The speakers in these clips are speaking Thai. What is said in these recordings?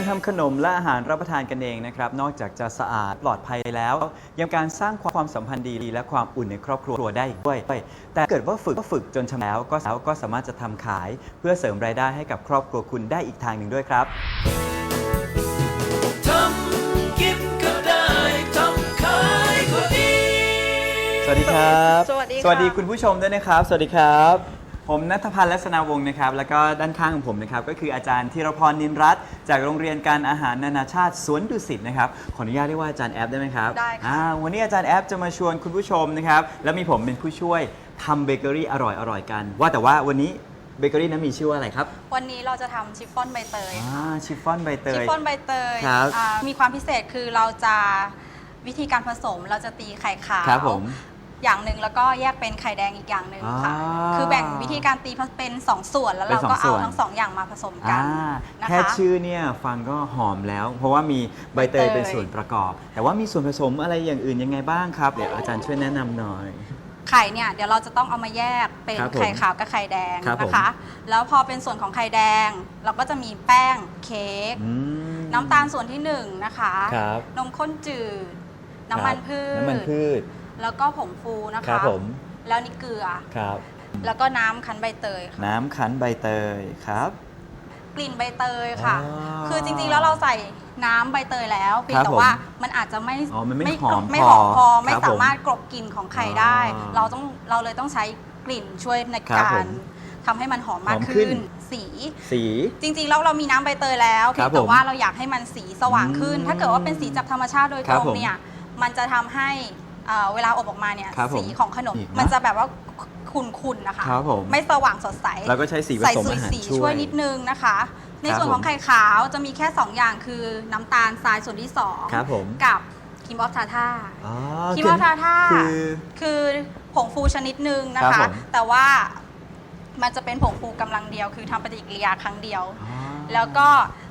การทำขนมและอาหารรับประทานกันเองนะครับ นอกจากจะสะอาดปลอดภัยแล้ว ยังการสร้างความสัมพันธ์ดีและความอุ่นในครอบครัวได้อีกด้วย แต่เกิดว่าฝึกก็ฝึกจนชำแล้วก็แล้วก็สามารถจะทำขาย เพื่อเสริมรายได้ให้กับครอบครัวคุณได้อีกทางหนึ่งด้วยครับทำกินก็ได้ทำขายก็ดีสวัสดีครับสวัสดีค่ะสวัสดีคุณผู้ชมด้วยนะครับ สวัสดีครับ ผมนัทพันธ์ลักษณาวงศ์นะครับ แล้วก็ด้านข้างของผมนะครับ ก็คืออาจารย์ธีรพรนินรัตน์จากโรงเรียนการอาหารนานาชาติสวนดุสิตนะครับ ขออนุญาตเรียกว่าอาจารย์แอปได้ไหมครับได้ค่ะ อ่าวันนี้อาจารย์แอปจะมาชวนคุณผู้ชมนะครับ แล้วมีผมเป็นผู้ช่วยทำเบเกอรี่อร่อยๆกัน ว่าแต่ว่าวันนี้เบเกอรี่นั้นมีชื่อว่าอะไรครับวันนี้เราจะทำชิฟฟ่อนใบเตย อ่าชิฟฟ่อนใบเตชิฟย ฟ่อนใบเตยครับอ่ามีความพิเศษคือเราจะวิธีการผสมเราจะตีไข่ขาวครับผม อย่างหนึ่งแล้วก็แยกเป็นไข่แดงอีกอย่างหนึ่งค่ะ อ่าคือแบ่งวิธีการตีเป็น 2 ส่วนแล้วเราเป็นสองก็ส่เอาวน ทั้งสองอย่างมาผสมกัอ่านนะคะแค่ชื่อเนี่ยฟังก็หอมแล้ว เพราะว่ามีใบเตยใบเตย เป็นส่วนประกอบ แต่ว่ามีส่วนผสมอะไรอย่างอื่นยังไงบ้างครับเดี๋ยวอาจารย์ช่วยแนะนำหน่อย ไข่เนี่ยเดี๋ยวเราจะต้องเอามาแยกเป็นครับผมไข่ขาวกับไข่แดงครับผม นะคะ แล้วพอเป็นส่วนของไข่แดง เราก็จะมีแป้งเค้กอืมน้ำตาลส่วนที่หนึ่งนะคะ ครับ นมข้นจืด น้ำมันพืช น้ำมันพืช แล้วก็ผงฟูนะครัคะบผมแล้วนี่เกลือ ครับ แล้วก็น้ำคั้นใบเตยค่ะน้ำคั้นใบเตยครับ กลิ่นใบเตยค่ะ อ๋อคือจริงๆแล้วเราใส่น้ำใบเตยแล้วเพียงครับแต่ผมว่ามันอาจจะไม่อ๋อมันไม่หอมไม่พอหอมพอไม่ครับผมสามารถกลบกลิ่นของไข่ได้ อ๋อเราต้องเราเลยต้องใช้กลิ่นช่วยในครับกาผรมทำให้มันหอมมากหอมขึ้ขึ้น นสี สี จริงๆแล้วเรามีน้ำใบเตยแล้วเพียครังบแต่ผมว่าเราอยากให้มันสีสว่างขึ้น อืมถ้าเกิดว่าเป็นสีจากธรรมชาติโดยครัตบรงผมเนี่ยมันจะทำให้ เอ่อเวลาอบออกมาเนี่ยครับผมสีของขนมอีกนะมันจะแบบว่าขุ่นๆนะคะครับผมไม่สว่างสดใสแล้วก็ใช้สีผใส่สมสุยอาหารสีช่ช่ววยยนิดนึงนะคะ ในครับส่วนของผมไข่ขาวจะมีแค่ 2 อย่างคือน้ำตาลทรายส่วนที่ครับผม2กับครีมออฟทาท่าอ๋อครีมออฟทาท่า คือ คือผงฟูชนิดหนึ่งนะครัคะ บผม แต่ว่ามันจะเป็นผงฟูกำลังเดียว คือทำปฏิกิริยาครั้งเดียว อ๋อ แล้วก็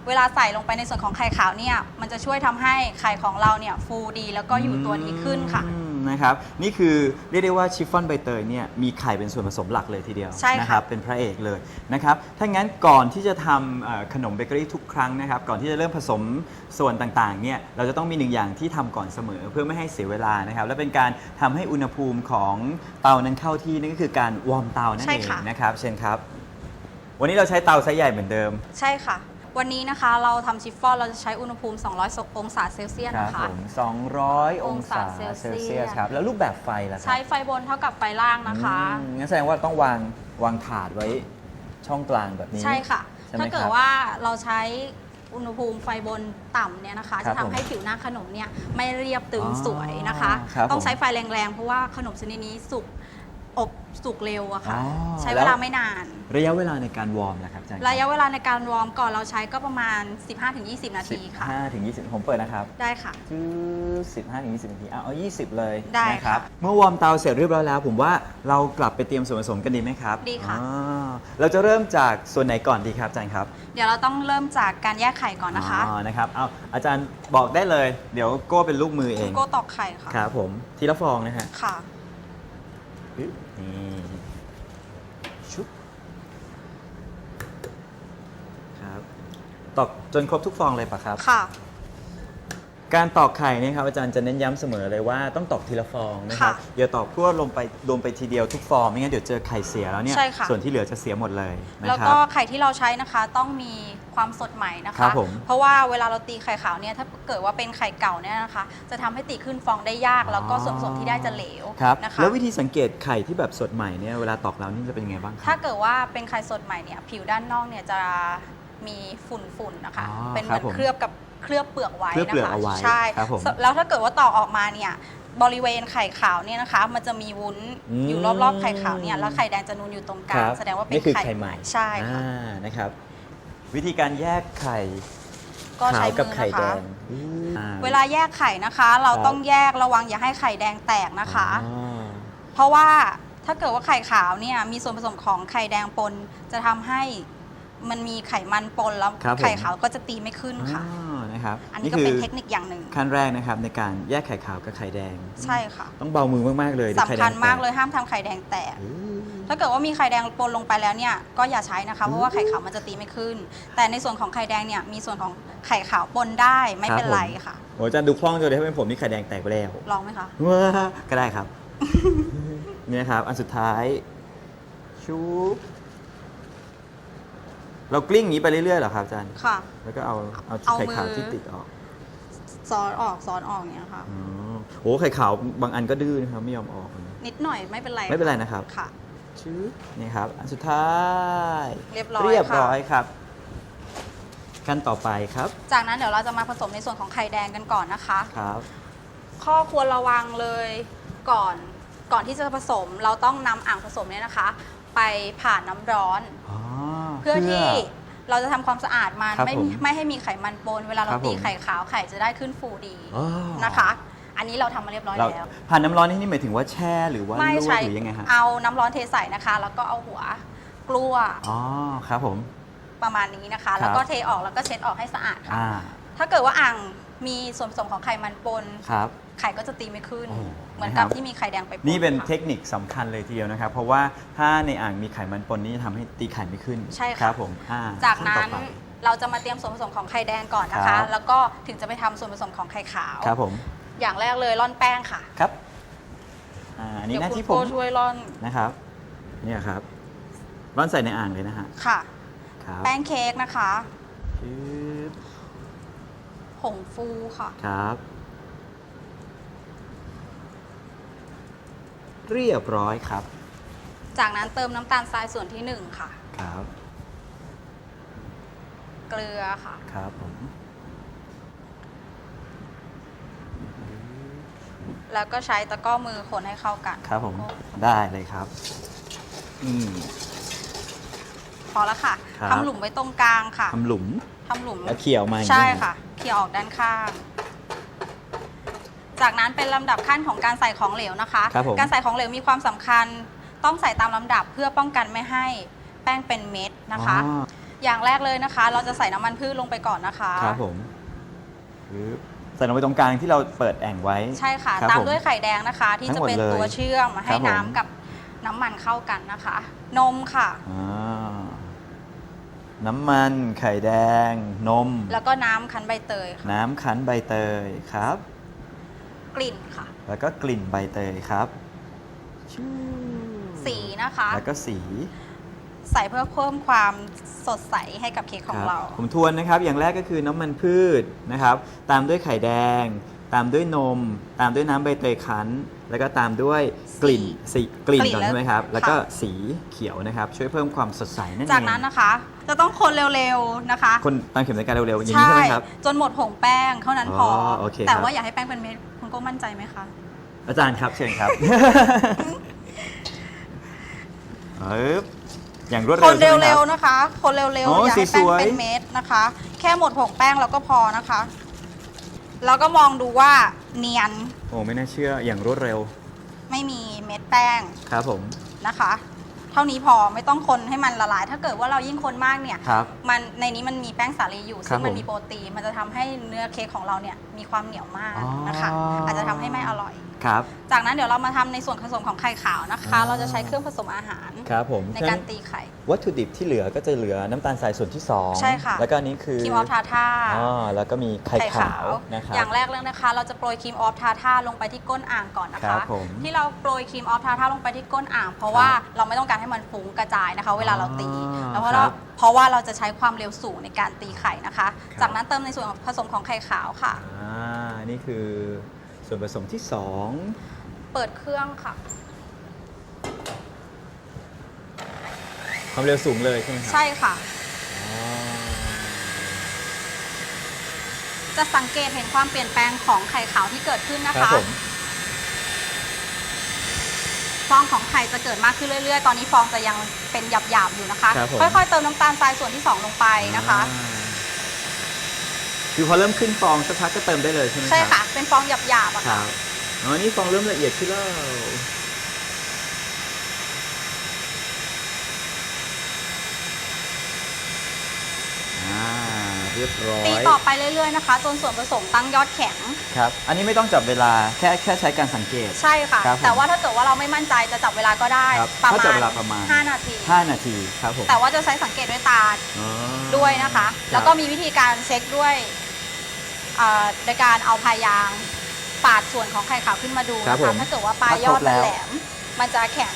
เวลาใส่ลงไปในส่วนของไข่ขาวเนี่ย มันจะช่วยทำให้ไข่ของเราเนี่ยฟูดีแล้วก็อยู่ตัวดีขึ้นค่ะ อืม นะครับนี่คือเรียกได้ว่าชิฟฟ่อนใบเตยเนี่ยมีไข่เป็นส่วนผสมหลักเลยทีเดียวใช่ค่ะนะครับเป็นพระเอกเลยนะครับถ้างั้นก่อนที่จะทำเอ่อขนมเบเกอรี่ทุกครั้งนะครับก่อนที่จะเริ่มผสมส่วนต่างๆเนี่ยเราจะต้องมีหนึ่งอย่างที่ทำก่อนเสมอเพื่อไม่ให้เสียเวลานะครับและเป็นการทำให้อุณหภูมิของเตานั้นเข้าที่นั่นก็คือการวอร์มเตานั่นใช่เองค่ะ นะครับเช่นครับ วันนี้เราใช้เตาไซส์ใหญ่เหมือนเดิม ใช่ค่ะ วันนี้นะคะเราทำชิฟฟ่อนเราจะใช้อุณหภูมิ 200 องศาเซลเซียสครับนะคะ ผม200 องศาองศาเซเซลลเซีเซียยสสครับ แล้วรูปแบบไฟล่ะครัใช้ไฟบนเท่ากับไฟล่างนะคะ อืมงั้นแสดงว่าต้องวางวางถาดไว้ช่องกลางแบบนี้ ใช่ค่ะ ใช่ไหมถ้าเกิครัดบว่าเราใช้อุณหภูมิไฟบนต่ำเนี่ยนะคะ ครัจะบทำผมให้ผิวหน้าขนมเนี่ยไม่เรียบตึงอ๋อสวยนะคะ ครับต้องผมใช้ไฟแรงๆ เพราะว่าขนมชนิดนี้สุก อบสุกเร็วอะค่ะ อ๋อใช้แล้เววลาไม่นาน ระยะเวลาในการวอร์มนะครับอาจารย์ระยะเวลาในการวอร์มก่อนเราใช้ก็ประมาณ 15-20 นาทีค่ะ15ถึง20ผมเปิดนะครับ ได้ค่ะจื้อ15ถึง20นาทีอะเอา20 เลยได้นะครับค่ะเมื่อวอร์มเตาเสร็จเรียบร้อยแล้ว ผมว่าเรากลับไปเตรียมส่วนผสมกันดีไหมครับดีค่ะอ๋อเราจะเริ่มจากส่วนไหนก่อนดีครับอาจารย์ครับเดี๋ยวเราต้องเริ่มจากการแยกไข่ก่อนนะคะ อ๋อนะครับเอาอาจารย์บอกได้เลย เดี๋ยวโก้เป็นลูกมือเองโก้ตอกไข่ค่ะ ครับผมทีละฟองนะฮะค่ะปึ๊บ นี่ชุบครับตอกจนครบทุกฟองเลยปะครับ ค่ะ การตอกไข่เนี่ยครับอาจารย์จะเน้นย้ำเสมอเลยว่าต้องตอกทีละฟองนะครับค่ะอย่าตอกพรวดลงไปลงไปทีเดียวทุกฟองไม่งั้นเดี๋ยวเจอไข่เสียแล้วเนี่ยใช่ค่ะ ส่วนที่เหลือจะเสียหมดเลยนะแล้วครัก็บไข่ที่เราใช้นะคะต้องมีความสดใหม่นะครัคะ บผมเพราะว่าเวลาเราตีไข่ขาวเนี่ยถ้าเกิดว่าเป็นไข่เก่าเนี่ยนะคะ จะทำให้ตีขึ้นฟองได้ยาก แล้วก็ส่วนผสมที่ได้จะเหลวครับนะคะ แล้ววิธีสังเกตไข่ที่แบบสดใหม่เนี่ยเวลาตอกแล้วนี่จะเป็นยังไงบ้างคถ้ารับ เกิดว่าเป็นไข่สดใหม่เนี่ยผิวด้านนอกเนี่ยจะมีฝุ่นๆนะคะ อ๋อเป็นเหครัมืบอนผม เคลือบกับ เคลือบเปลือกไว้เคลือบนะเปลือกคะเอาไว้ใช่ครับผมแล้วถ้าเกิดว่าตอกออกมาเนี่ยบริเวณไข่ขาวเนี่ยนะคะ มันจะมีวุ้นอืมอยู่รอบๆไข่ขาวเนี่ยแล้วไข่แดงจะนูนอยู่ตรงกลางแสดงว่าเป็นนี่คือไข่ไข่ใหม่ ใช่ค่ะอ่านะครับ วิธีการแยกไข่ก็ขาใช้วมืกับอไข่นะแดคะงอ่ เวลาแยกไข่นะคะ เราครับ ต้องแยกระวังอย่าให้ไข่แดงแตกนะคะ อ๋อ เพราะว่าถ้าเกิดว่าไข่ขาวเนี่ยมีส่วนผสมของไข่แดงปนจะทำให้มันมีไขมันปนแล้วครับผม ไข่ขาวก็จะตีไม่ขึ้นค่ะอ๋อ นะครับอันนี้ก็เป็นเทคนิคอย่างหนึ่งขั้นแรกนะครับในการแยกไข่ขาวกับไข่แดง ใช่ค่ะ ต้องเบามือมากๆเลยเดี๋ยวไข่สำแดคังญแตมากเลยห้ามทำไข่แดงแตกอืมถ้าเกิดว่ามีไข่แดงปนลงไปแล้วเนี่ยก็อย่าใช้นะคะเพราะว่าไข่ขาวมันจะตีไม่ขึ้น แต่ในส่วนของไข่แดงเนี่ยมีส่วนของไข่ขาวปนได้ไม่เป็นไรค่ะโอ้อาจารย์ดูคล่องจังเลยถ้าเป็นผมนี่ไข่แดงแตกไปแล้วลองไหมคะว้าก็ได้ครับเนี่ยครับอันสุดท้ายชุบ เรากลิ้งอย่างนี้ไปเรื่อยๆเหรอครับอาจารย์ ค่ะ แล้วก็เอาเอาเอาไข่ขาวมือ ที่ติดออกซ้อนออกซ้อนออกอย่างเงี้ยค่ะอ๋อโอ้ไข่ขาวบางอันก็ดื้อนะครับไม่ยอมออก นิดหน่อยไม่เป็นไรไม่เป็นไรนะครับ ค่ะชุบนี่ครับ อันสุดท้ายเรียบร้อยเรียบค่ะ ร้อยครับ ขั้นต่อไปครับจากนั้นเดี๋ยวเราจะมาผสมในส่วนของไข่แดงกันก่อนนะคะ ครับ ข้อควรระวังเลยก่อนก่อนที่จะผสมเราต้องนำอ่างผสมเนี่ยนะคะ ไปผ่านน้ำร้อน อ๋อ เพื่อที่เราจะทำความสะอาดมันครับไม่ผมไม่ให้มีไขมันปน เวลาเราครับตีผม ไข่ขาวไข่จะได้ขึ้นฟูดีอ๋อนะคะ อันนี้เราทำมาเรียบร้อยเราแล้ว ผ่านน้ำร้อนนี่หมายถึงว่าแช่หรือว่าไม่ลวกใช่หรือยังไงฮะเอาน้ำร้อนเทใส่นะคะ แล้วก็เอาหัวกลัวอ๋อครับผม ประมาณนี้นะคะครับแล้วก็เทออกแล้วก็เช็ดออกให้สะอาดค่ะ อ่า ถ้าเกิดว่าอ่าง มีส่วนผสมของไขมันปน ครับ ไข่ก็จะตีไม่ขึ้น โอ้เหมือนนะครักับบที่มีไข่แดงไปนี่เป็นค่ะเทคนิคสำคัญเลยทีเดียวนะครับ เพราะว่าถ้าในอ่างมีไขมันปนนี่จะทำให้ตีไข่ไม่ขึ้นใช่ค่ะ ครับผมอ่จากขั้นั้นต่อไป เราจะมาเตรียมส่วนผสมของไข่แดงก่อนนะครัคะ บ แล้วก็ถึงจะไปทำส่วนผสมของไข่ขาว ครับผมอย่างแรกเลยร่อนแป้งค่ะครับอ่าอันนี้หน้าเดี๋ยวที่คุณผมโก้ช่วยร่อนนะครับเนี่ยครับร้อนใส่ในอ่างเลยนะฮะค่ะ ครับแป้งเค้กนะคะ ชืบ ผงฟูค่ะ ครับ เรียบร้อยครับ จากนั้นเติมน้ำตาลทรายส่วนที่หนึ่งค่ะ ครับ เกลือค่ะ ครับผม แล้วก็ใช้ตะกร้อมือคนให้เข้ากัน ครับผม ได้เลยครับ อืม พอแล้วค่ะครับ ทำหลุมไว้ตรงกลางค่ะทำหลุมทำหลุม แล้วเขี่ยวมาอย่างนี้ใช่นค่ะ เขี่ยออกด้านข้าง จากนั้นเป็นลำดับขั้นของการใส่ของเหลวนะคะ ครับผม การใส่ของเหลวมีความสำคัญ ต้องใส่ตามลำดับเพื่อป้องกันไม่ให้แป้งเป็นเม็ดนะคะ อ๋ออย่างแรกเลยนะคะ เราจะใส่น้ำมันพืชลงไปก่อนนะคะ ครับผมปึ๊บใส่ลงไปตรงกลางที่เราเปิดแอ่งไว้ ใช่ค่ะ ครับตามผมด้วยไข่แดงนะคะ ที่ทั้จะงหมดเป็นเลยตัวเชื่อมให้ครับผม น้ำกับน้ำมันเข้ากันนะคะ นมค่ะ อ่า น้ำมัน ไข่แดง นม แล้วก็น้ำคั้นใบเตยค่ะน้ำคั้นใบเตยครับ กลิ่นค่ะ แล้วก็กลิ่นใบเตยครับชู่สีนะคะ แล้วก็สีใส่เพื่อเพิ่มความสดใสให้กับเค้กของครับเรา ผมทวนนะครับ อย่างแรกก็คือน้ำมันพืชนะครับ ตามด้วยไข่แดง ตามด้วยนม ตามด้วยน้ำใบเตยคั้น แล้วก็ตามด้วยกลิ่นสีกลิ่นกลิ่นก่อนแล้วใช่ไหมครับ แล้วก็ค่ะสีเขียวนะครับ ช่วยเพิ่มความสดใสนั่นเองจากนั้นนะคะ จะต้องคนเร็วๆนะคะ คนตามเข็มนาฬิกาเร็วๆอย่างนี้ใช่ไหมครับ จนหมดผงแป้งเท่านั้นพออ๋อโอเคแต่ครับว่าอย่าให้แป้งเป็นเม็ดคุณก็มั่นใจไหมคะ อาจารย์ครับเชิญครับ เอออย่างรวดคเร็วนใช่ไหมคเร็รัวบ ๆนะคะ คนเร็วอ๋ๆออย่าให้สแป้งวยๆ เป็นเม็ดนะคะ แค่หมดผงแป้งแล้วก็พอนะคะ แล้วก็มองดูว่า เนียนโอ้ไม่น่าเชื่ออย่างรวดเร็วไม่มีเม็ดแป้งครับผมนะคะ เท่านี้พอไม่ต้องคนให้มันละลาย ถ้าเกิดว่าเรายิ่งคนมากเนี่ยครับ มันในนี้มันมีแป้งสาลีอยู่ครัซึ่บงมันผมมีโปรตีนมันจะทำให้เนื้อเค้กของเราเนี่ยมีความเหนียวมากนะคะ อ๋ออ อาจจะทำให้ไม่อร่อย ครับ จากนั้นเดี๋ยวเรามาทำในส่วนผสมของไข่ขาวนะคะ อ่า เราจะใช้เครื่องผสมอาหาร ครับผมในฉะการตีไข่ วัตถุดิบที่เหลือก็จะเหลือน้ำตาลทรายส่วนที่สองใช่ค่ะ แล้วก็อันนี้คือครีมออฟทาท่าอ๋อแล้วก็มีไข่ขาวนะครับ อย่างแรกเลยนะคะ เราจะโปรยครีมออฟทาท่าลงไปที่ก้นอ่างก่อนนะครัคะ บผมที่เราโปรยครีมออฟทาท่าลงไปที่ก้นอ่าง เพราะว่าเราไม่ต้องการให้มันฟุ้งกระจายนะคะ เวลาเราตีอ๋อแล้วเพราะครัเราบเพราะว่าเราจะใช้ความเร็วสูงในการตีไข่นะคะ ครับ จากนั้นเติมในส่วนผสมของไข่ขาวค่ะ อ่านี่คือ ส่วนผสมที่สองเปิดเครื่องค่ะความเร็วสูงเลยใช่ไหมครัใช่ค่ะ อ๋อจะสังเกตเห็นความเปลี่ยนแปลงของไข่ขาวที่เกิดขึ้นนะครัคะบผม ฟองของไข่จะเกิดมากขึ้นเรื่อยๆ ตอนนี้ฟองจะยังเป็นหยาบๆอยู่นะคะ ครับผม ค่อยๆเติมน้ำตาลทรายส่วนที่ 2 ลงไปนะคะ อ่า คือพอเริ่มขึ้นฟองสักพักก็เติมได้เลยใช่ไหมครับใช่ค่ะ เป็นฟองหยาบๆอะคค่ะรับอ๋อนี่ฟองเริ่มละเอียดขึ้นแล้วอ่าเรียบร้อยตีต่อไปเรื่อยๆนะคะจนส่วนผสมตั้งยอดแข็ง ครับ อันนี้ไม่ต้องจับเวลาแค่แค่ใช้การสังเกต ใช่ค่ะ ครับผมแต่ว่าถ้าเกิดว่าเราไม่มั่นใจจะจับเวลาก็ได้ครับประถ้ามาจับณเวลาประมาณ5 นาที 5 นาทีครับผมแต่ว่าจะใช้สังเกตด้วยตาอ๋อด้วยนะคะ แล้วก็มีวิธีการเช็คด้วย เอ่อโดยการเอาพายางปาดส่วนของไข่ขาวขึ้นมาดูครับนะผคะมถ้าเกิดว่าปลายถ้ายอครดบมันแล้วแหลม มันจะแข็ง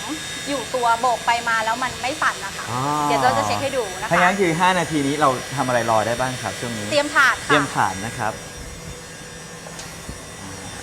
อยู่ตัวโบกไปมาแล้วมันไม่สั่นนะคะ อ๋อ เดี๋ยวเราจะเช็คให้ดูนะถ้าคะงั้นคือ 5 นาทีนี้เราทำอะไรรอได้บ้างครับช่วงนี้ เตรียมถาดเตรียมค่ะฐานนะครับ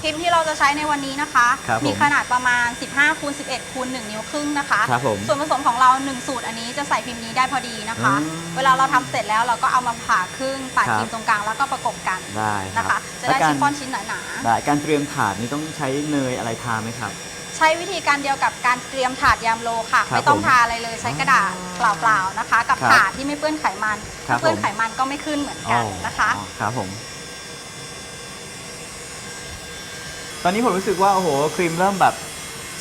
พิมพ์ที่เราจะใช้ในวันนี้นะคะ ครับผมมีขนาดประมาณ 15คูณ11คูณ1นิ้วครึ่งนะคะ ครับผมส่วนผสมของเรา 1 สูตรอันนี้จะใส่พิมพ์นี้ได้พอดีนะคะ อืมเวลาเราทำเสร็จแล้วเราก็เอามาผ่าครึ่งปาดครับ พิมพ์ตรงกลางแล้วก็ประกบกันได้ครันะคะ บจะได้แล้วการชิฟฟ่อนชิ้นหนาได้การเตรียมถาดนี่ต้องใช้เนยอะไรทาไหมครับ ๆ ใช้วิธีการเดียวกับการเตรียมถาดยามโลค่ะ ครับไม่ต้องผมทาอะไรเลยใช้กระดาษเปล่าๆนะคะ กับครับถาดที่ไม่เปื้อนไขมันครับถ้าเปื้อนผม ไขมันก็ไม่ขึ้นเหมือนกันนะคะ อ๋อครับผม ตอนนี้ผมรู้สึกว่าโอ้โหครีมเริ่มแบบ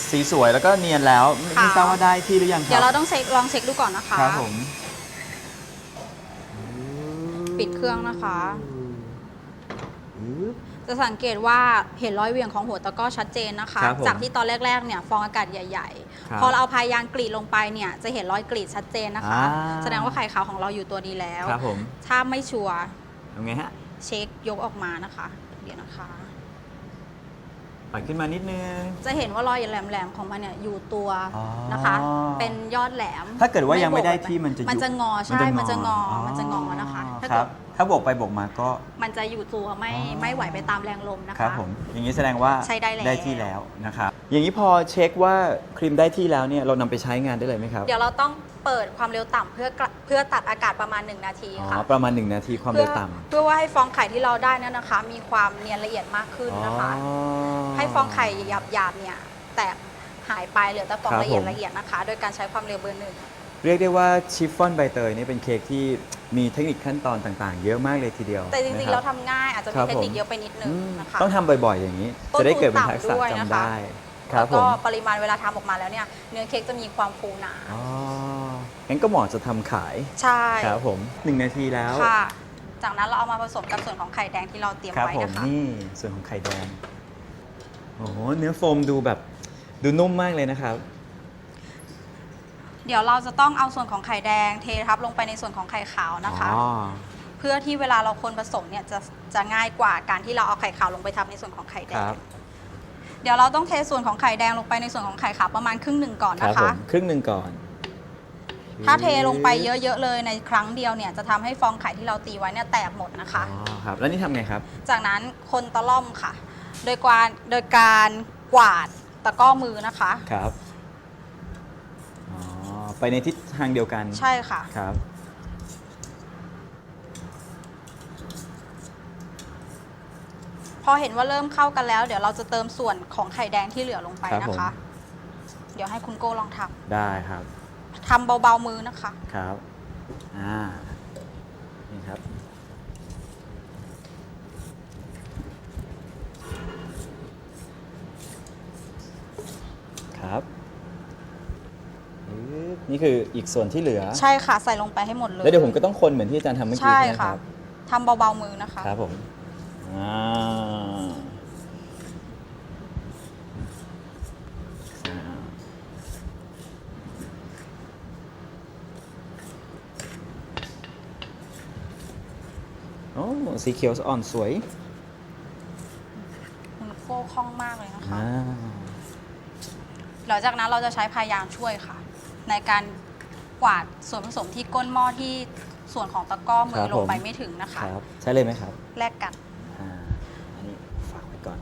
สีสวยแล้วก็เนียนแล้วไม่ค่ะ ไม่ทราบว่าได้ที่หรือยังครับเดี๋ยวเราต้องเช็คลองเช็คดูก่อนนะคะ ครับผมปิดเครื่องนะคะอืมจะสังเกตว่าเห็นรอยเหวี่ยงของหัวตะกร้อชัดเจนนะคะ ครับผมจากที่ตอนแรกๆเนี่ยฟองอากาศใหญ่ครับ ๆ พอเราเอาพายางกรีดลงไปเนี่ยจะเห็นรอยกรีดชัดเจนนะคะ อ่า แสดงว่าไข่ขาวของเราอยู่ตัวดีแล้ว ครับผมถ้าไม่ชัวร์ทำไงฮะ เช็คยกออกมานะคะ เดี๋ยวนะคะ ปล่อยขึ้นมานิดนึง จะเห็นว่ารอยแหลมๆของมันเนี่ยอยู่ตัวอ๋อ นะคะ เป็นยอดแหลมถ้าเกิดว่ายังไม่ได้โบกปที่มันจะยุบมันจะงอใช่มันจะงอมันจะงอนะคะ ถ้าคเกิรัดบถ้าบวกไปบวกมาก็ มันจะอยู่ตัวไม่อ๋อ ไม่ไหวไปตามแรงลมนะคะครับผม อย่างนี้แสดงว่าใช้ได้แล้ว ที่แล้วนะครับ อย่างนี้พอเช็คว่าครีมได้ที่แล้วเนี่ยเรานำไปใช้งานได้เลยไหมครับ เดี๋ยวเราต้อง เปิดความเร็วต่ำเพื่อกระเพื่อตัดอากาศประมาณ 1 นาทีอ๋อค่ะประมาณ 1 นาทีความเพื่เร็อวต่ำเพื่อว่าให้ฟองไข่ที่เราได้นั้นนะคะ มีความเนียนละเอียดมากขึ้นนะคะ อ๋อ ให้ฟองไข่หยาบๆเนี่ยแตกหายไปเหลือแต่ฟองครับละเอียดผม ละเอียดนะคะ โดยการใช้ความเร็วเบอร์หนึ่ง เรียกได้ว่าชิฟฟ่อนใบเตยนี่เป็นเค้กที่มีเทคนิคขั้นตอนต่างๆ เยอะมากเลยทีเดียวแต่จริงๆนะคเราบทำง่ายอาจจะครัมีบเทคนิคผม เยอะไปนิดนึงอืมนะคะ ต้องทำบ่อยๆ อย่างนี้ ต้นทุนจะได้เกิดเป็นทักษะต่ำด้วยนะคะจำได้ ครัแล้บวผก็มปริมาณเวลาทำออกมาแล้วเนี่ยเนื้อเค้กจะมีความฟูหนา อ๋องั้นก็เหมาะจะทำขายใช่ครับผมหนึ่งนาทีแล้วค่ะ จากนั้นเราเอามาผสมกับส่วนของไข่แดงที่เราเตรียมครับไว้ผมนะคะ นี่ส่วนของไข่แดงโอ้โหเนื้อโฟมดูแบบดูนุ่มมากเลยนะครับ เดี๋ยวเราจะต้องเอาส่วนของไข่แดงเททับลงไปในส่วนของไข่ขาวนะคะ อ๋อ เพื่อที่เวลาเราคนผสมเนี่ยจะจะง่ายกว่าการที่เราเอาไข่ขาวลงไปทับในส่วนของไข่แดคง รับ เดี๋ยวเราต้องเทส่วนของไข่แดงลงไปในส่วนของไข่ขาวประมาณครึ่งหนึ่งก่อนครับนะผคะ มครึ่งหนึ่งก่อน ถ้าเทลงไปเยอะๆเลยในครั้งเดียวเนี่ยจะทำให้ฟองไข่ที่เราตีไว้เนี่ยแตกหมดนะคะ อ๋อครับ แล้วนี่ทำไงครับ จากนั้นคนตะล่อมค่ะ โดยการโดยการกวาดตะกร้อมือนะคะ ครับ อ๋อ ไปในทิศทางเดียวกันใช่ค่ะ ครับ พอเห็นว่าเริ่มเข้ากันแล้ว เดี๋ยวเราจะเติมส่วนของไข่แดงที่เหลือลงไปครับนะผม คะ เดี๋ยวให้คุณโก้ลองทได้ครับำทำเบาๆมือนะคะ ครับอ่านี่ครับ ครับปึ๊บนี่คืออีกส่วนที่เหลือ ใช่ค่ะใส่ลงไปให้หมดเลยแล้วเดี๋ยวผมก็ต้องคนเหมือนที่อาจารย์ทำเมื่อกี้ใช่ใช่ไหมคค่ะรับทำเบาๆมือนะคะ ครับผม อ่าอ่าโอ้ สีเขียวอ่อนสวยคุณโก้คล่องมากเลยนะคะ อ่าหลังจากนั้นเราจะใช้พายางช่วยค่ะ ในการกวาดส่วนผสมที่ก้นหม้อที่ส่วนของตะกร้อมืครัอบลผงมไปไม่ถึงนะคะครับ ใช้เลยไหมครับ แลกกัน อ่า อันนี้ฝากไว้ก่อน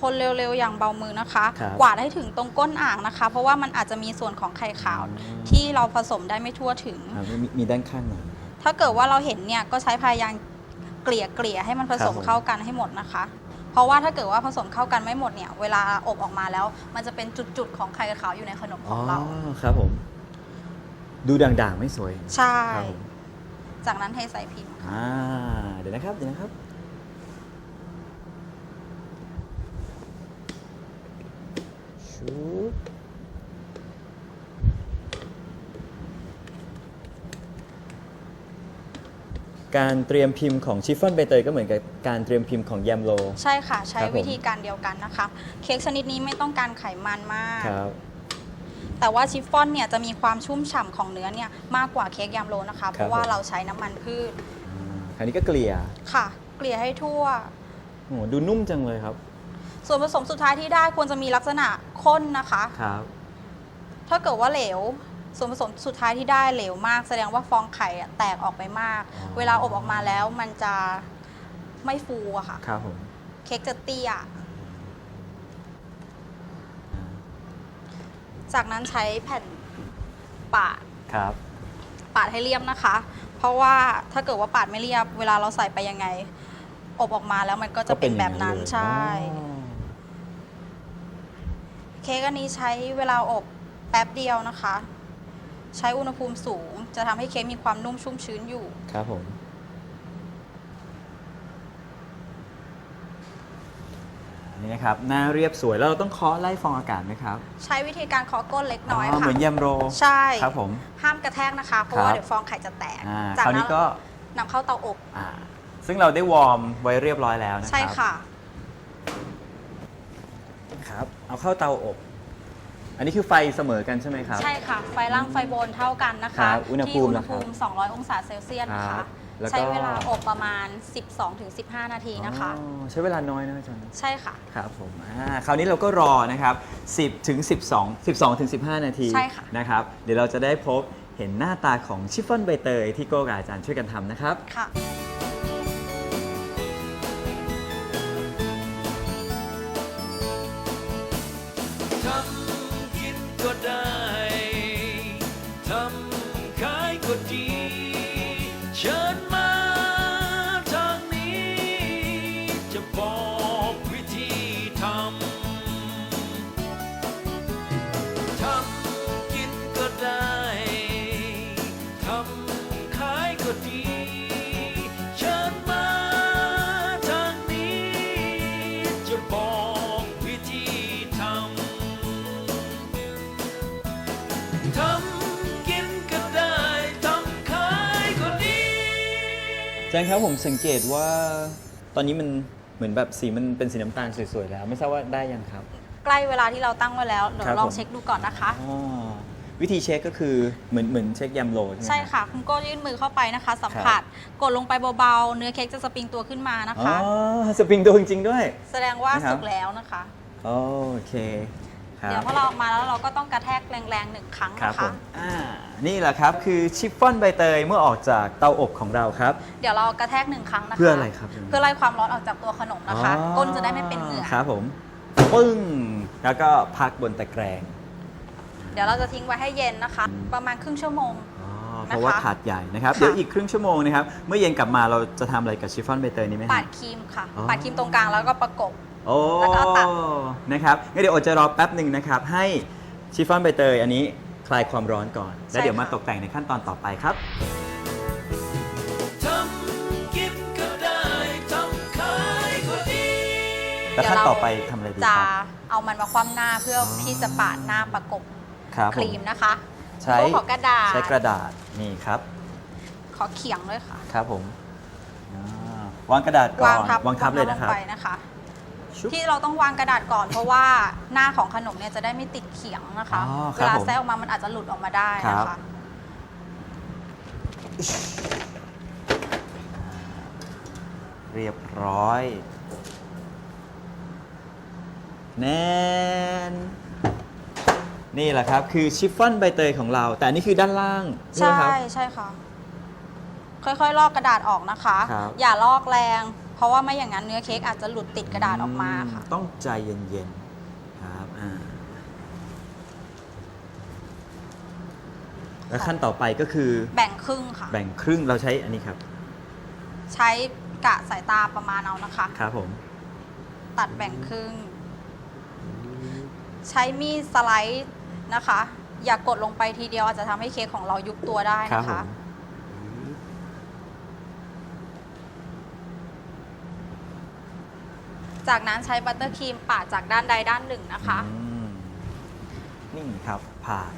คนเร็วๆ อย่างเบามือนะคะ ครับกวาดให้ถึงตรงก้นอ่างนะคะ เพราะว่ามันอาจจะมีส่วนของไข่ขาวอืม ที่เราผสมได้ไม่ทั่วถึง อ่ามีมีด้านข้างหน่อย ถ้าเกิดว่าเราเห็นเนี่ยก็ใช้พายางเกลี่ยเกลี่ยให้มันผสมครับผม เข้ากันให้หมดนะคะ เพราะว่าถ้าเกิดว่าผสมเข้ากันไม่หมดเนี่ย เวลาอบออกมาแล้ว มันจะเป็นจุดๆของไข่ขาวอยู่ในขนมของเรา ครับผม ดูด่างๆไม่สวยใช่ ครับผมจากนั้นเทใส่พิมพ์ค่ะอ่าเดี๋ยวนะครับเดี๋ยวนะครับ ชุบการเตรียมพิมพ์ของชิฟฟ่อนใบเตยก็เหมือนกับการเตรียมพิมพ์ของแยมโล ใช่ค่ะ ใช้ครับผม วิธีการเดียวกันนะคะ เค้กชนิดนี้ไม่ต้องการไขมันมาก ครับ แต่ว่าชิฟฟ่อนเนี่ยจะมีความชุ่มฉ่ำของเนื้อเนี่ยมากกว่าเค้กยามโรนะคะ เพราะว่าผม เราใช้น้ำมันพืชอ่าคราวนี้ก็เกลี่ยค่ะ เกลี่ยให้ทั่ว โอ้โหดูนุ่มจังเลยครับ ส่วนผสมสุดท้ายที่ได้ควรจะมีลักษณะข้นนะคะ ครับ ถ้าเกิดว่าเหลว ส่วนผสมสุดท้ายที่ได้เหลวมาก แสดงว่าฟองไข่อะแตกออกไปมาก อ๋อ เวลาอบออกมาแล้วมันจะไม่ฟูอะค่ะ ครับผมเค้กจะเตี้ยอ่าจากนั้นใช้แผ่นปาด ครับ ปาดให้เรียบนะคะ เพราะว่าถ้าเกิดว่าปาดไม่เรียบ เวลาเราใส่ไปยังไง อบออกมาแล้วมันก็จะเป็นแบบนั้นก็เป็ใช่อย่างเลยเค้กอันนี้ใช้เวลาอบแป๊บเดียวนะคะ ใช้อุณหภูมิสูง จะทำให้เค้กมีความนุ่มชุ่มชื้นอยู่อ๋อครับผม นี่นะครับ หน้าเรียบสวยแล้วเราต้องเคาะไล่ฟองอากาศไหมครับใช้วิธีการเคาะก้นเล็กน้อยเหค่ะมือนแยมโรใช่ ครับผม ห้ามกระแทกนะคะ เพราะครับว่าเดี๋ยวฟองไข่จะแตก อ่าจากคราวนั้นี้นก็นำเข้าเตาอบ อ่าซึ่งเราได้วอร์มไว้เรียบร้อยแล้วนะครับ ใช่ค่ะ ครับ เอาเข้าเตาอบ อันนี้คือไฟเสมอกันใช่ไหมครับ ใช่ค่ะ ไฟล่างไฟบนเท่ากันนะครัคะบอุณหภูมิที่อุณหล่ะครับภูมิ 200 องศาเซลเซียสนะครัคะบแล้วก็ ใช้เวลาอบประมาณ 12-15 นาทีนะคะ อ๋อใช้เวลาน้อยนะอาจารย์ ใช่ค่ะ ครับผมอ่าคราวนี้เราก็รอนะครับ 10ถึง12 12ถึง15 นาทีใช่ค่ะ นะครับ เดี๋ยวเราจะได้พบเห็นหน้าตาของชิฟฟ่อนใบเตยที่โก้กับอาจารย์ช่วยกันทำนะครับ ค่ะำกิ อาจารย์ครับผมสังเกตว่าตอนนี้มันเหมือนแบบสีมันเป็นสีน้ำตาลสวยๆแล้ว ไม่ทราบว่าได้ยังครับ ใกล้เวลาที่เราตั้งไว้แล้วเดี๋ยครับวลองผม เช็คดูก่อนนะคะ อ๋อวิธีเช็คก็คือเหมือนเหมือนเช็คยำโรใช่ไหมใช่รับ ค่ะคุณโก้ยื่นมือเข้าไปนะคะ สัมผัสกดลงไปเบาๆ เนื้อเค้กจะสปริงตัวขึ้นมานะอ๋อคะ สปริงตัวจริงๆด้วย แสดงว่านะครับ สุกแล้วนะคะ โอเค ครัเดี๋ยวบพอเราออกมาแล้วเราก็ต้องกระแทกแรงๆหนึ่งครั้งครับนะผคะ มอ่านี่แหละครับคือชิฟฟ่อนใบเตยเมื่อออกจากเตาอบของเราครับ เดี๋ยวเรากระแทกหนึ่งครั้งนะคะเพื่ออะไรครับเพื่อไล่ความร้อนออกจากตัวขนมนะคะก้นจะได้ไม่เป็นเหงื่อ ครับผมปึ้ง แล้วก็พักบนตะแกรง เดี๋ยวเราจะทิ้งไว้ให้เย็นนะคะอืมประมาณครึ่งชั่วโมง อ๋อนะคะเพราะว่าถาดใหญ่นะครับ ค่ะ เดี๋ยวอีกครึ่งชั่วโมงนะครับ เมื่อเย็นกลับมาเราจะทำอะไรกับชิฟฟ่อนใบเตยนี้ไหมปาฮะดครีมค่ะ อ๋อ ปาดครีมตรงกลางแล้วก็ประกบ โอ้แล้วก็ตัด นะครับงั้นเดี๋ยวอดจะรอแป๊บหนึ่งนะครับ ให้ชิฟฟ่อนใบเตยอันนี้คลายความร้อนก่อน แล้วเดี๋ยวมาตกแต่งในขั้นตอนต่อไปครับ ทำกินก็ได้ทำขายก็ดี แล้วขั้นต่อไปทำอะไรดีจะครับ เอามันมาคว่ำหน้าเพื่อออ ที่จะปาดหน้าประกบครับคผมรีมนะคะใช้โต๊ะขอกระดาษใช้กระดาษนี่ครับ ขอเขียงด้วยค่ะครับผมอ่าวางกระดาษก่อนวางทับวางทับเลยนะครับงไปนะคะชุบ ที่เราต้องวางกระดาษก่อน เพราะว่าหน้าของขนมเนี่ยจะได้ไม่ติดเขียงนะคะอ๋อคเวรับลาผมแซะออกมามันอาจจะหลุดออกมาได้ครันะบคะเรียบร้อย แน่นนี่แหละครับ คือชิฟฟ่อนใบเตยของเรา แต่อันนี่คือด้านล่างใช่ไหมใช่ครับ ใช่ค่ะ ค่อยๆลอกกระดาษออกนะคะ ครับอย่าลอกแรง เพราะว่าไม่อย่างนั้นเนื้อเค้กอาจจะหลุดติดกระดาษออกมาค่ะ ต้องใจเย็นๆครับอ่าแล้วขั้นต่อไปก็คือแบ่งครึ่งค่ะ แบ่งครึ่งเราใช้อันนี้ครับ ใช้กะสายตาประมาณเอานะคะ ครับผม ตัดแบ่งครึ่ง ใช้มีดสไลด์นะคะ อย่ากกดลงไปทีเดียวอาจจะทำให้เค้กของเรายุบตัวได้ครับนะผคะม จากนั้นใช้บัตเตอร์ครีมปาดจากด้านใดด้านหนึ่งนะคะ อืมนี่ครับผ่าน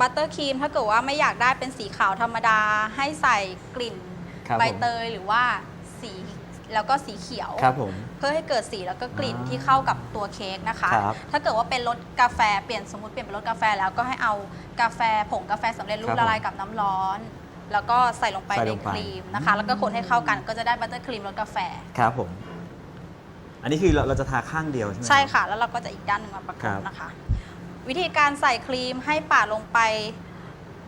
บัตเตอร์ครีมถ้าเกิดว่าไม่อยากได้เป็นสีขาวธรรมดา ให้ใส่กลิ่นครับใบผม เตยหรือว่าสีแล้วก็สีเขียว ครับผม เพื่อให้เกิดสีแล้วก็กลิ่นอ่าที่เข้ากับตัวเค้กนะคะ ครับถ้าเกิดว่าเป็นรสกาแฟเปลี่ยนสมมติเปลี่ยนเป็นรสกาแฟแล้วก็ให้เอากาแฟผงกาแฟสำเร็จรูครัปบละลายกับน้ำร้อน แล้วก็ใส่ลงไปใส่ในลงไป ครีมนะคะ แล้วก็คนให้เข้ากันก็จะได้บัตเตอร์ครีมรสกาแฟ ครับผม อันนี้คือเราเราจะทาข้างเดียวใช่ไหม ใช่ค่ะ แล้วเราก็จะอีกด้านหนึ่งมาประกครับบ นะคะ วิธีการใส่ครีมให้ปาดลงไป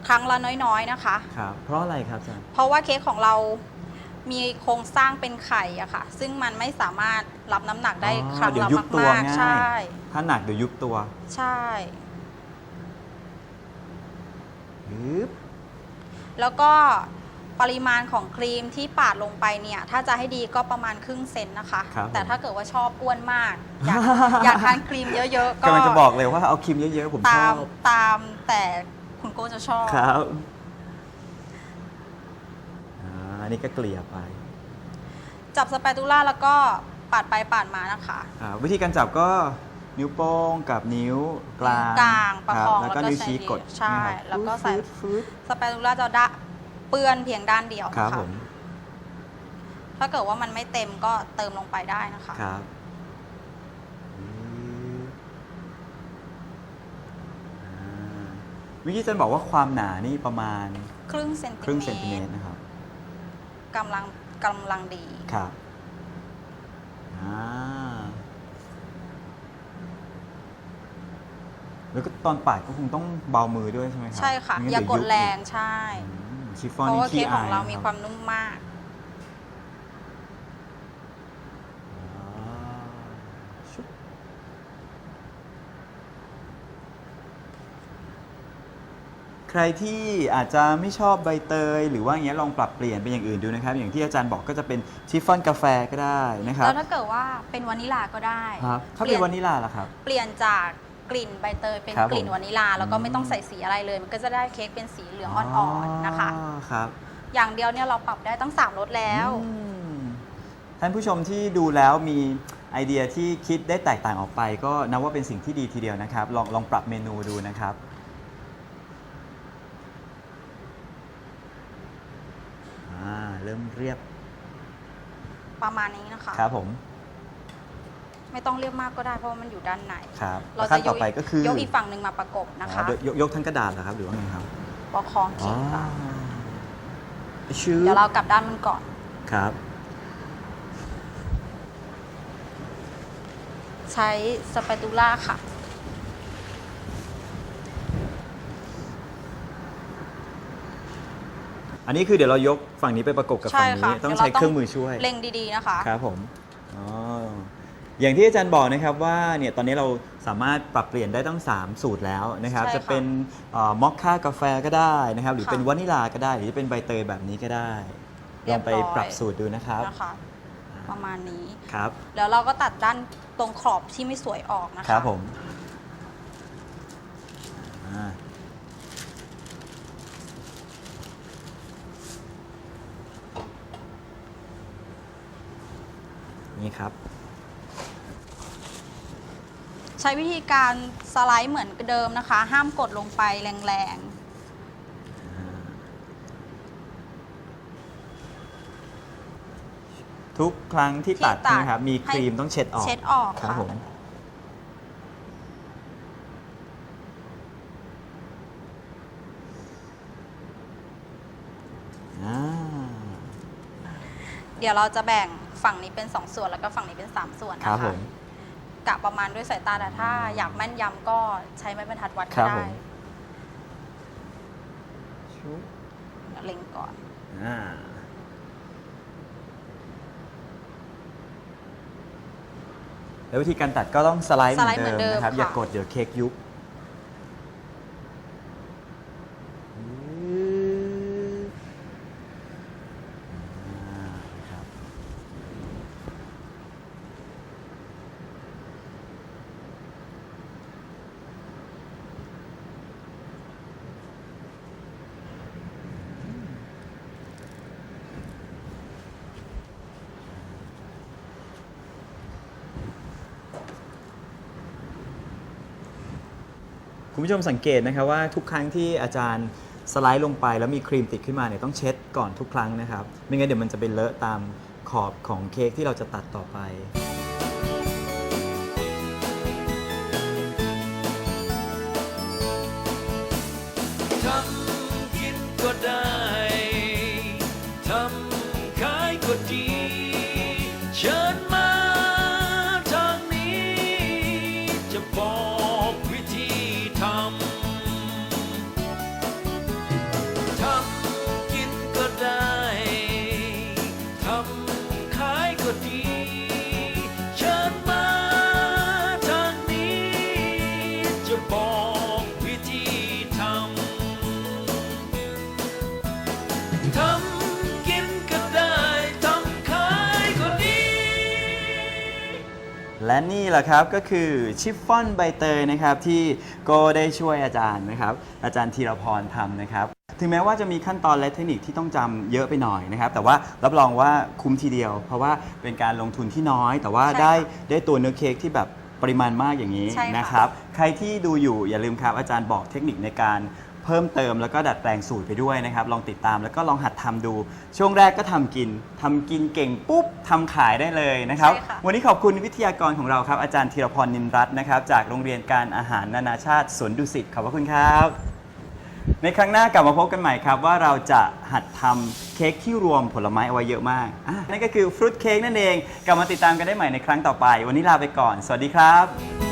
ครั้งละน้อยๆนะคะ ครับ เพราะอะไรครับอาจารย์ เพราะว่าเค้กของเรามีโครงสร้างเป็นไข่อะค่ะ ซึ่งมันไม่สามารถรับน้ำหนักได้อ๋อครั้งเดี๋ยวละยุบตัวมากง่าย ๆ ใช่ ถ้าหนักเดี๋ยวยุบตัวใช่ปึ๊บ แล้วก็ปริมาณของครีมที่ปาดลงไปเนี่ย ถ้าจะให้ดีก็ประมาณครึ่งเซนนะคะ ครับแต่ผมถ้าเกิดว่าชอบอ้วนมาก อยาก อยากทานครีมเยอะ ๆ ก็กำลังจะบอกเลยว่าเอาครีมเยอะๆ ผมชตาอมบตามแต่คุณโก้จะชอบ ครับอ่าอันนี้ก็เกลี่ยไปจับสเปตูล่าแล้วก็ปาดไปปาดมานะคะ อ่าวิธีการจับก็ นิ้วโป้งกับนิ้วกลางนิ้วกลางประคองแล้วก็แล้วก็นิ้วชี้ใช้กดใช่นะครับแล้วก็ใส่ฟืดฟืดสเปตูล่าจะดะเปื้อนเพียงด้านเดียวครับนะคะผมถ้าเกิดว่ามันไม่เต็มก็เติมลงไปได้นะคะครับอ่าวิธีจะบอกว่าความหนานี่ประมาณ ครึ่งเซนครึ่งเซนติติเมเมตตรรนะครับกำลังกำลังดีครับอ่า แล้วก็ตอนปาดก็คงต้องเบามือด้วยใช่ไหมครัใช่ค่ะ ไม่งั้นอย่าเวกดบแรงใช่ อืมชิฟเพฟ่อนราะนี่ว่าเค้ขี้กขอาองยเรานะมีรับความนุ่มมาก อ่าชุบใครที่อาจจะไม่ชอบใบเตย หรือว่าอย่างเงี้ยลองปรับเปลี่ยนเป็นอย่างอื่นดูนะครับ อย่างที่อาจารย์บอกก็จะเป็นชิฟฟ่อนกาแฟก็ได้นะครับแล้วถ้าเกิดว่าเป็นวานิลาก็ได้ครับถ้าเป็นวานิลาล่ะครับ เปลี่ยนจาก กลิ่นใบเตยเป็นครับผมกลิ่นวานิลา แล้วก็ไม่ต้องอืมใส่สีอะไรเลย มันก็จะได้เค้กเป็นสีเหลืองอ่อนๆนะคะอ๋อครับอย่างเดียวเนี่ยเราปรับได้ตั้ง 3รสแล้ว อืมท่านผู้ชมที่ดูแล้วมีไอเดียที่คิดได้แตกต่างออกไป ก็นับว่าเป็นสิ่งที่ดีทีเดียวนะครับ ลองลองปรับเมนูดูนะครับ อ่า เริ่มเรียบประมาณนี้นะคะ ครับผม ไม่ต้องเรียบมากก็ได้เพราะว่ามันอยู่ด้านในครับเราแล้วขั้จะนต่อไปก็คือยกอีกฝั่งหนึ่งมาประกบนะคะอ๋อยกยกทั้งกระดาษเหรอครับหรือว่าไงครับประคองเค้กค่ะชื่อเดี๋ยวเรากลับด้านมันก่อน ครับ ใช้สเปตูล่าค่ะ อันนี้คือเดี๋ยวเรายกฝั่งนี้ไปประกบกับใช่ฝั่งค่ะนี้ต้องดี๋ยวใช้าเครื่องมือช่วย เล็งดีๆนะคะ ครับผม อ๋อ อย่างที่อาจารย์บอกนะครับว่าเนี่ยตอนนี้เราสามารถปรับเปลี่ยนได้ตั้ง 3 สูตรแล้วนะครับ ใช่ค่ะจะเป็นมอคค่ากาแฟก็ได้นะครับ หรือค่ะเป็นวานิลาก็ได้ หรือจะเป็นใบเตยแบบนี้ก็ได้เรีลยอบงไปร้อยปรับสูตรดูนะครับนะคะ ประมาณนี้ ครับแล้วเราก็ตัดด้านตรงขอบที่ไม่สวยออกนะคะ ครับผมอ่านี่ครับ ใช้วิธีการสไลด์เหมือนเดิมนะคะ ห้ามกดลงไปแรงทุกครั้งที่ตัดที่ตัดใช่ไหมครับมีครีมให้ ต้องเช็ดออกเช็ดออกครับค่ะ ผมอ่าๆเดี๋ยวเราจะแบ่งฝั่งนี้เป็น 2 ส่วนแล้วก็ฝั่งนี้เป็น 3 ส่วนครับนะผคะ ม กะประมาณด้วยสายตาแต่ถ้า อยากแม่นยำก็ใช้ไม้บรรทัดวัดครัก็บได้ผม ชุบเล็งก่อน อ่าแล้ววิธีการตัดก็ต้องสไลด์เหสไลด์เหมืมืออนนเดิเดิมมนะครับ ค่ะ อย่ากดเดี๋ยวเค้กยุบ คุณผู้ชมสังเกตนะครับว่าทุกครั้งที่อาจารย์สไลด์ลงไป แล้วมีครีมติดขึ้นมาเนี่ยต้องเช็ดก่อนทุกครั้งนะครับ ไม่งั้นเดี๋ยวมันจะเป็นเลอะตามขอบของเค้กที่เราจะตัดต่อไป และนี่แหละครับก็คือชิฟฟ่อนใบเตยนะครับที่โก็ได้ช่วยอาจารย์นะครับอาจารย์ธีรพรทำนะครับ ถึงแม้ว่าจะมีขั้นตอนและเทคนิคที่ต้องจำเยอะไปหน่อยนะครับ แต่ว่ารับรองว่าคุ้มทีเดียว เพราะว่าเป็นการลงทุนที่น้อย แต่ว่าใช่ค่ะได้ได้ตัวเนื้อเค้กที่แบบปริมาณมากอย่างนี้ใช่ค่ะ นะครับ ใครที่ดูอยู่อย่าลืมครับอาจารย์บอกเทคนิคในการ เพิ่มเติมแล้วก็ดัดแปลงสูตรไปด้วยนะครับ ลองติดตามแล้วก็ลองหัดทำดู ช่วงแรกก็ทำกินทำกินเก่งปุ๊บทำขายได้เลยนะครับ ใช่ค่ะ วันนี้ขอบคุณวิทยากรของเราครับ อาจารย์ธีรพรนินรัตน์นะครับ จากโรงเรียนการอาหารนานาชาติสวนดุสิตขอบพระคุณครับ ในครั้งหน้ากลับมาพบกันใหม่ครับ ว่าเราจะหัดทำเค้กที่รวมผลไม้เอาไว้เยอะมากอะนั่นก็คือฟรุตเค้กนั่นเอง กลับมาติดตามกันได้ใหม่ในครั้งต่อไป วันนี้ลาไปก่อน สวัสดีครับ